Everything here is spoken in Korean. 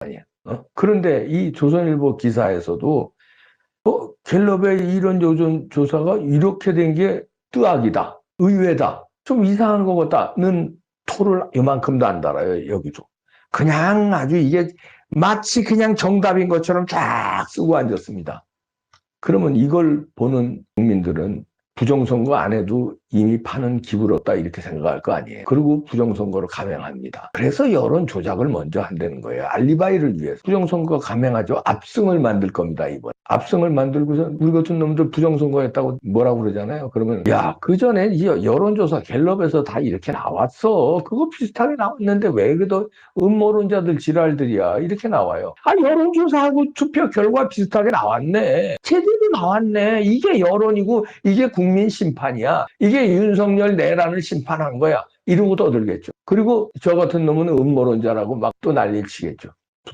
아니에요. 어? 그런데 이 조선일보 기사에서도 어, 갤럽의 이런 요즘 조사가 이렇게 된 게 뜨악이다, 의외다, 좀 이상한 것 같다는 토를 이만큼도 안 달아요, 여기도. 그냥 아주 이게 마치 그냥 정답인 것처럼 쫙 쓰고 앉았습니다. 그러면 이걸 보는 국민들은 부정선거 안 해도 이미 판은 기울었다 이렇게 생각할 거 아니에요. 그리고 부정선거를 감행합니다. 그래서 여론 조작을 먼저 한다는 거예요. 알리바이를 위해서. 부정선거 감행하죠. 압승을 만들 겁니다, 이번. 압승을 만들고서 우리 같은 놈들 부정선거 했다고 뭐라고 그러잖아요. 그러면 야, 그 전에 이 여론조사 갤럽에서 다 이렇게 나왔어. 그거 비슷하게 나왔는데 왜 그래도 음모론자들 지랄들이야. 이렇게 나와요. 아, 여론조사하고 투표 결과 비슷하게 나왔네. 제대로 나왔네. 이게 여론이고 이게 국민 심판이야. 이게 윤석열 내란을 심판한 거야. 이러고 떠들겠죠. 그리고 저 같은 놈은 음모론자라고 막 또 난리를 치겠죠.